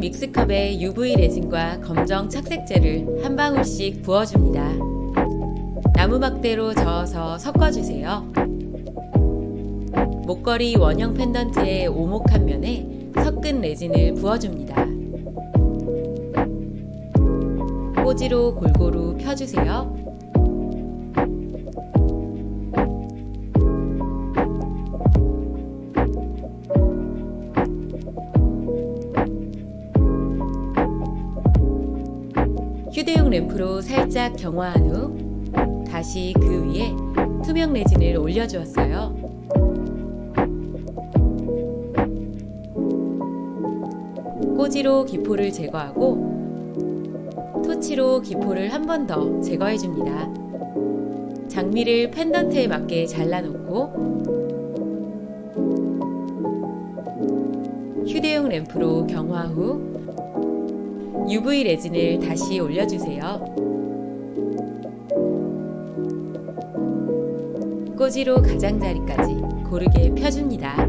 믹스컵에 UV 레진과 검정 착색제를 한 방울씩 부어줍니다. 나무 막대로 저어서 섞어주세요. 목걸이 원형 펜던트의 오목한 면에 섞은 레진을 부어줍니다. 꼬지로 골고루 펴주세요. 휴대용 램프로 살짝 경화한 후 다시 그 위에 투명 레진을 올려주었어요. 꼬지로 기포를 제거하고 토치로 기포를 한 번 더 제거해 줍니다. 장미를 펜던트에 맞게 잘라놓고 휴대용 램프로 경화 후 UV 레진을 다시 올려주세요. 꼬지로 가장자리까지 고르게 펴줍니다.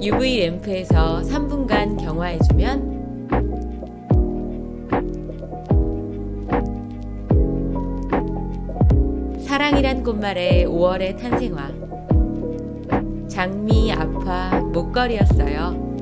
UV 램프에서 3분간 경화해주면 사랑이란 꽃말의 5월의 탄생화 장미 아파 목걸이였어요.